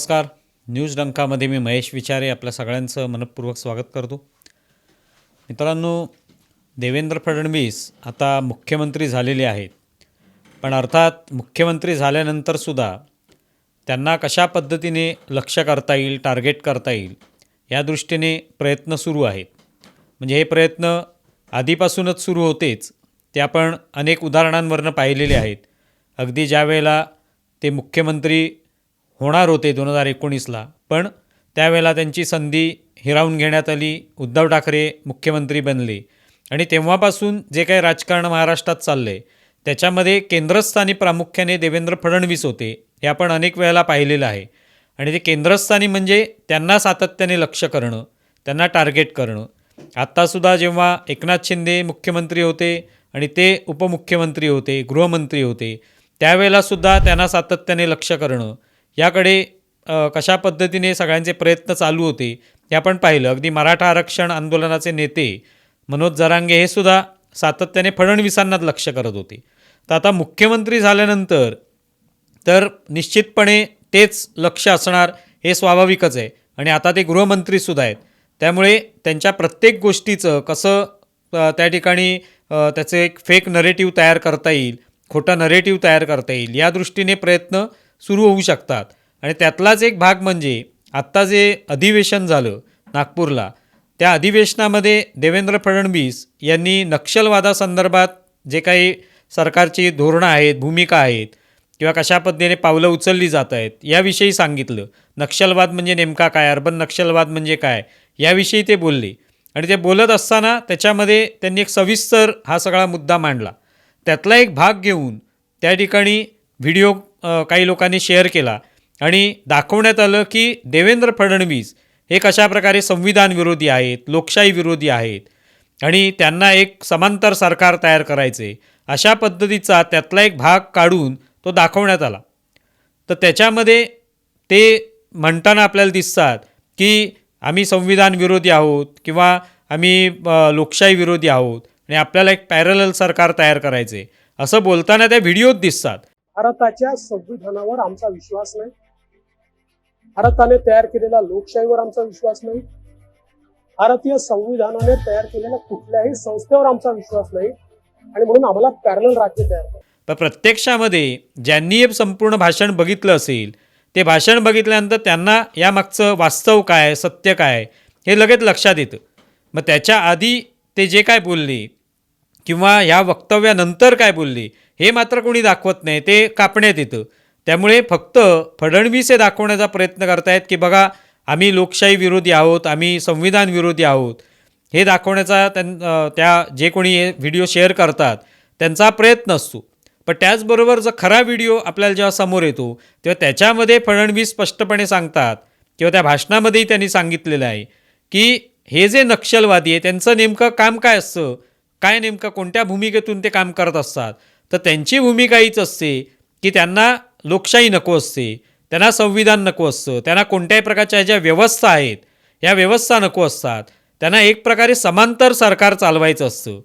नमस्कार. न्यूज डंकामध्ये मी महेश विचारे आपल्या सगळ्यांचं मनपूर्वक स्वागत करतो. मित्रांनो देवेंद्र फडणवीस आता मुख्यमंत्री झालेले आहेत. पण अर्थात मुख्यमंत्री झाल्यानंतरसुद्धा त्यांना कशा पद्धतीने लक्ष करता येईल टार्गेट करता येईल या दृष्टीने प्रयत्न सुरू आहेत. म्हणजे हे प्रयत्न आधीपासूनच सुरू होतेच. ते आपण अनेक उदाहरणांवरनं पाहिलेले आहेत. अगदी ज्या वेळेला ते मुख्यमंत्री होणार होते दोन हजार एकोणीसला. पण त्यावेळेला त्यांची संधी हिरावून घेण्यात आली उद्धव ठाकरे मुख्यमंत्री बनले. आणि तेव्हापासून जे काही राजकारण महाराष्ट्रात चाललं आहे त्याच्यामध्ये केंद्रस्थानी प्रामुख्याने देवेंद्र फडणवीस होते हे आपण अनेक वेळेला पाहिलेलं आहे. आणि ते केंद्रस्थानी म्हणजे त्यांना सातत्याने लक्ष करणं त्यांना टार्गेट करणं. आत्तासुद्धा जेव्हा एकनाथ शिंदे मुख्यमंत्री होते आणि ते उपमुख्यमंत्री होते गृहमंत्री होते त्यावेळेलासुद्धा त्यांना सातत्याने लक्ष करणं याकडे कशा पद्धतीने सगळ्यांचे प्रयत्न चालू होते हे आपण पाहिलं. अगदी मराठा आरक्षण आंदोलनाचे नेते मनोज जरांगे हे सुद्धा सातत्याने फडणवीसांनाच लक्ष करत होते. तर आता मुख्यमंत्री झाल्यानंतर तर निश्चितपणे तेच लक्ष असणार हे स्वाभाविकच आहे. आणि आता ते गृहमंत्रीसुद्धा आहेत. त्यामुळे त्यांच्या प्रत्येक गोष्टीचं कसं त्या ठिकाणी त्याचं एक फेक नरेटिव्ह तयार करता येईल खोटा नरेटिव्ह तयार करता येईल या दृष्टीने प्रयत्न सुरू होऊ शकतात. आणि त्यातलाच एक भाग म्हणजे आत्ता जे अधिवेशन झालं नागपूरला त्या अधिवेशनामध्ये देवेंद्र फडणवीस यांनी नक्षलवादासंदर्भात जे काही सरकारची धोरणं आहेत भूमिका आहेत किंवा कशा पद्धतीने पावलं उचलली जात आहेत याविषयी सांगितलं. नक्षलवाद म्हणजे नेमका काय? अर्बन नक्षलवाद म्हणजे काय? याविषयी ते बोलले. आणि ते बोलत असताना त्याच्यामध्ये त्यांनी एक सविस्तर हा सगळा मुद्दा मांडला. त्यातला एक भाग घेऊन त्या ठिकाणी व्हिडिओ काही लोकांनी शेअर केला. आणि दाखवण्यात आलं की देवेंद्र फडणवीस हे कशा प्रकारे संविधान विरोधी आहेत लोकशाही विरोधी आहेत आणि त्यांना एक समांतर सरकार तयार करायचे अशा पद्धतीचा त्यातला एक भाग काढून तो दाखवण्यात आला. तर त्याच्यामध्ये ते म्हणताना आपल्याला दिसतात की आम्ही संविधान विरोधी आहोत किंवा आम्ही लोकशाही विरोधी आहोत आणि आपल्याला एक पॅरल सरकार तयार करायचे. असं बोलताना त्या व्हिडिओत दिसतात. भारताच्या संविधानावर आमचा विश्वास नाही. भारताने तयार केलेल्या लोकशाहीवर आमचा विश्वास नाही. भारतीय संविधानाने तयार केलेल्या कुठल्याही संस्थेवर आमचा विश्वास नाही. आणि म्हणून आम्हाला पॅरल राज्य तयार तर प्रत्यक्षामध्ये ज्यांनी संपूर्ण भाषण बघितलं असेल ते भाषण बघितल्यानंतर त्यांना यामागचं वास्तव काय सत्य काय हे लगेच लक्षात येतं. मग त्याच्या आधी ते जे काय बोलले किंवा ह्या वक्तव्यानंतर काय बोलले हे मात्र कोणी दाखवत नाही ते कापण्यात येतं. त्यामुळे फक्त फडणवीस हे दाखवण्याचा प्रयत्न करतायत की बघा आम्ही लोकशाही विरोधी आहोत आम्ही संविधान विरोधी आहोत. हे दाखवण्याचा त्यां त्या जे कोणी हे व्हिडिओ शेअर करतात त्यांचा प्रयत्न असतो. पण त्याचबरोबर जर खरा व्हिडिओ आपल्याला जेव्हा समोर येतो तेव्हा त्याच्यामध्ये फडणवीस स्पष्टपणे सांगतात किंवा त्या भाषणामध्येही त्यांनी सांगितलेलं आहे की हे जे नक्षलवादी आहे त्यांचं नेमकं काम काय असतं? काय नेमकं कोणत्या भूमिकेतून ते काम करत असतात? तर त्यांची भूमिका हीच असते की त्यांना लोकशाही नको असते त्यांना संविधान नको असतं त्यांना कोणत्याही प्रकारच्या ज्या व्यवस्था आहेत या व्यवस्था नको असतात त्यांना एक प्रकारे समांतर सरकार चालवायचं असतं.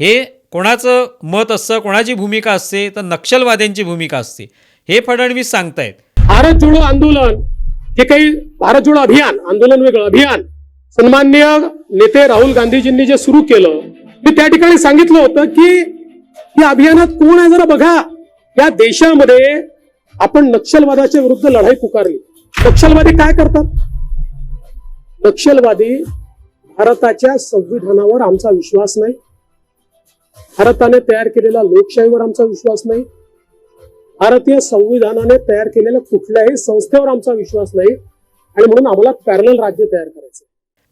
हे कोणाचं मत असतं कोणाची भूमिका असते तर नक्षलवाद्यांची भूमिका असते. हे फडणवीस सांगतायत. भारत जोडो आंदोलन हे काही भारत जोडो अभियान आंदोलन वेगळं अभियान. सन्मान्य नेते राहुल गांधीजींनी जे सुरू केलं मी त्या ठिकाणी सांगितलं होतं की या अभियानात कोण आहे जरा बघा. या देशामध्ये आपण नक्षलवादाच्या विरुद्ध लढाई पुकारली. नक्षलवादी काय करतात? नक्षलवादी भारताच्या संविधानावर आमचा विश्वास नाही. भारताने तयार केलेल्या लोकशाहीवर आमचा विश्वास नाही. भारतीय संविधानाने तयार केलेल्या कुठल्याही संस्थेवर आमचा विश्वास नाही. आणि म्हणून आम्हाला पॅरल राज्य तयार करायचं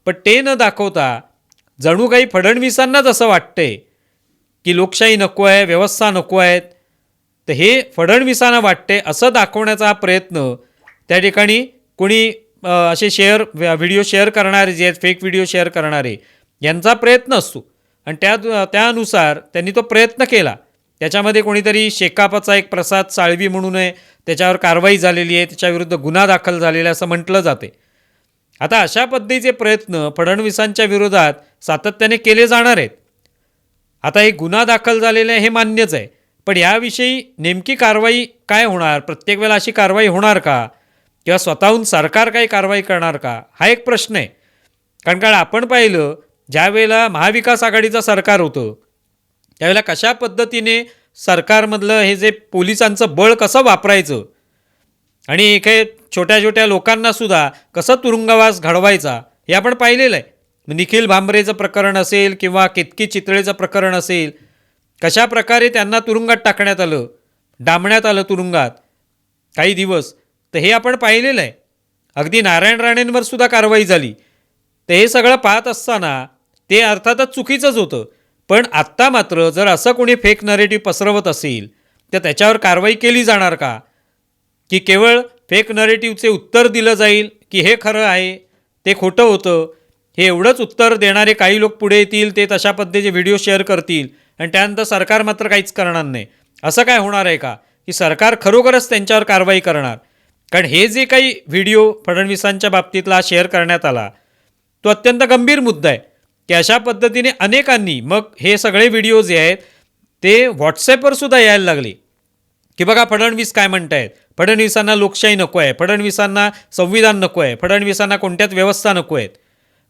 पण ते न दाखवता जणू काही फडणवीसांनाच असं वाटतंय. की लोकशाही नको आहे व्यवस्था नको आहेत तर हे फडणवीसांना वाटते असं दाखवण्याचा हा प्रयत्न त्या ठिकाणी कोणी असे शेअर व्हिडिओ शेअर करणारे जे आहेत फेक व्हिडिओ शेअर करणारे यांचा प्रयत्न असतो. आणि त्या त्यानुसार त्यांनी तो प्रयत्न केला. त्याच्यामध्ये कोणीतरी शेकापाचा एक प्रसाद साळवी म्हणून आहे त्याच्यावर कारवाई झालेली आहे त्याच्याविरुद्ध गुन्हा दाखल झालेला असं म्हटलं जाते. आता अशा पद्धतीचे प्रयत्न फडणवीसांच्या विरोधात सातत्याने केले जाणार आहेत. आता हे गुन्हा दाखल झालेला आहे हे मान्यच आहे. पण याविषयी नेमकी कारवाई काय होणार? प्रत्येक वेळेला अशी कारवाई होणार का? किंवा स्वतःहून सरकार काही कारवाई करणार का? हा एक प्रश्न आहे. कारण कारण आपण पाहिलं ज्यावेळेला महाविकास आघाडीचं सरकार होतं त्यावेळेला कशा पद्धतीने सरकारमधलं हे जे पोलिसांचं बळ कसं वापरायचं? आणि एक छोट्या छोट्या लोकांनासुद्धा कसं तुरुंगवास घडवायचा? हे आपण पाहिलेलं आहे. निखिल भांबरेचं प्रकरण असेल किंवा केतकी चितळेचं प्रकरण असेल कशा प्रकारे त्यांना तुरुंगात टाकण्यात आलं डांबण्यात आलं तुरुंगात काही दिवस तर हे आपण पाहिलेलं आहे. अगदी नारायण राणेंवर सुद्धा कारवाई झाली. तर हे सगळं पाहत असताना ते अर्थातच चुकीचंच होतं. पण आत्ता मात्र जर असं कोणी फेक नरेटिव्ह पसरवत असेल तर त्याच्यावर कारवाई केली जाणार का? की केवळ फेक नरेटिव्हचे उत्तर दिलं जाईल की हे खरं आहे ते खोटं होतं हे एवढंच उत्तर देणारे काही लोक पुढे येतील ते तशा पद्धतीचे व्हिडिओ शेअर करतील आणि त्यानंतर सरकार मात्र काहीच करणार नाही. असं काय होणार आहे का? की सरकार खरोखरच त्यांच्यावर कारवाई करणार. कारण हे जे काही व्हिडिओ फडणवीसांच्या बाबतीतला शेअर करण्यात आला तो अत्यंत गंभीर मुद्दा आहे. की अशा पद्धतीने अनेकांनी मग हे सगळे व्हिडिओ जे आहेत ते व्हॉट्सॲपवर सुद्धा यायला लागले. की बघा फडणवीस काय म्हणतायत? फडणवीसांना लोकशाही नको आहे फडणवीसांना संविधान नको आहे फडणवीसांना कोणत्याच व्यवस्था नको आहेत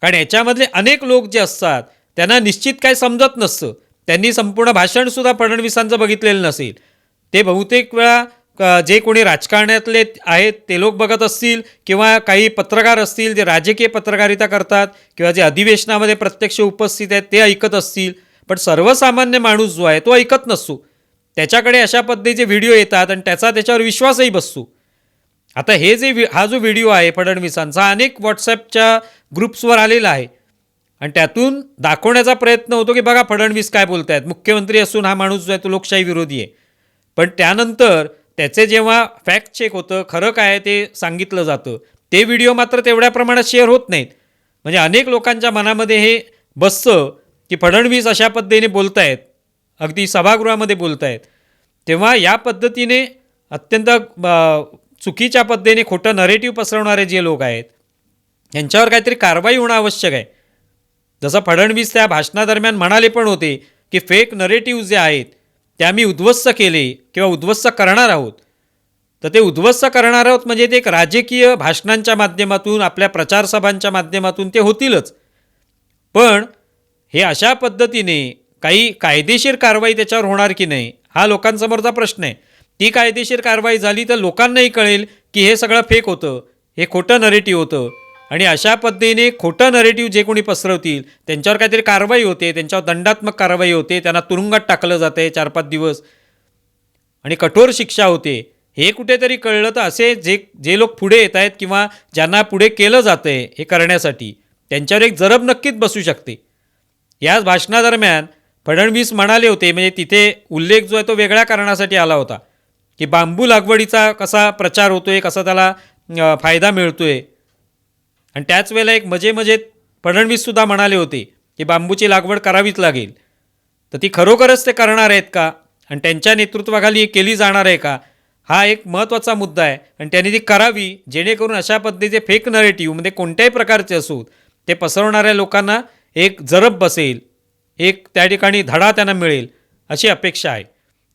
कारण याच्यामधले अनेक लोक जे असतात त्यांना निश्चित काय समजत नसतं. त्यांनी संपूर्ण भाषणसुद्धा फडणवीसांचं बघितलेलं नसेल. ते बहुतेक वेळा क- जे कोणी राजकारणातले आहेत ते लोक बघत असतील किंवा काही पत्रकार असतील जे राजकीय पत्रकारिता करतात किंवा जे अधिवेशनामध्ये प्रत्यक्ष उपस्थित आहेत ते ऐकत असतील. पण सर्वसामान्य माणूस जो आहे तो ऐकत नसतो. त्याच्याकडे अशा पद्धतीचे व्हिडिओ येतात आणि त्याचा त्याच्यावर विश्वासही बसतो. आता हे जे वि- हा जो व्हिडिओ आहे फडणवीसांचा हा अनेक व्हॉट्सॲपच्या ग्रुप्सवर आलेला आहे. आणि त्यातून दाखवण्याचा प्रयत्न होतो की बघा फडणवीस काय बोलत आहेत मुख्यमंत्री असून हा माणूस जो आहे तो लोकशाही विरोधी आहे. पण त्यानंतर त्याचे जेव्हा फॅक्ट चेक होतं खरं काय ते सांगितलं जातं. ते व्हिडिओ मात्र तेवढ्या प्रमाणात शेअर होत नाहीत. म्हणजे अनेक लोकांच्या मनामध्ये हे बसतं की फडणवीस अशा पद्धतीने बोलत आहेत अगदी सभागृहामध्ये बोलत आहेत तेव्हा या पद्धतीने अत्यंत चुकीच्या पद्धतीने खोटं नरेटिव्ह पसरवणारे जे लोक आहेत यांच्यावर काहीतरी कारवाई होणं आवश्यक आहे. जसं फडणवीस त्या भाषणादरम्यान म्हणाले पण होते की फेक नरेटिव्ह जे आहेत ते आम्ही उद्ध्वस्त केले किंवा उद्ध्वस्त करणार आहोत. तर ते उद्ध्वस्त करणार आहोत म्हणजे ते एक राजकीय भाषणांच्या माध्यमातून आपल्या प्रचारसभांच्या माध्यमातून ते होतीलच. पण हे अशा पद्धतीने काही कायदेशीर कारवाई त्याच्यावर होणार की नाही हा लोकांसमोरचा प्रश्न आहे. ती कायदेशीर कारवाई झाली तर लोकांनाही कळेल की हे सगळं फेक होतं. हे खोटं नरेटिव्ह होतं. आणि अशा पद्धतीने खोटं नरेटिव्ह जे कोणी पसरवतील त्यांच्यावर काहीतरी कारवाई होते त्यांच्यावर दंडात्मक कारवाई होते त्यांना तुरुंगात टाकलं जातं आहे चार पाच दिवस. आणि कठोर शिक्षा होते. हे कुठेतरी कळलं तर असे जे जे लोक पुढे येत आहेत किंवा ज्यांना पुढे केलं जातं आहे हे करण्यासाठी त्यांच्यावर एक जरब नक्कीच बसू शकते. याच भाषणादरम्यान फडणवीस म्हणाले होते म्हणजे तिथे उल्लेख जो आहे तो वेगळ्या कारणासाठी आला होता. की बांबू लागवडीचा कसा प्रचार होतो आहे कसा त्याला फायदा मिळतो आहे आणि त्याच वेळेला एक मजे मजेत फडणवीससुद्धा म्हणाले होते की बांबूची लागवड करावीच लागेल. तर ती खरोखरच ते करणार आहेत का? आणि त्यांच्या नेतृत्वाखाली केली जाणार आहे का? हा एक महत्त्वाचा मुद्दा आहे. आणि त्यांनी ती करावी जेणेकरून अशा पद्धतीचे फेक नरेटिव्ह म्हणजे कोणत्याही प्रकारचे असोत ते पसरवणाऱ्या लोकांना एक जरब बसेल. एक त्या ठिकाणी धडा त्यांना मिळेल अशी अपेक्षा आहे.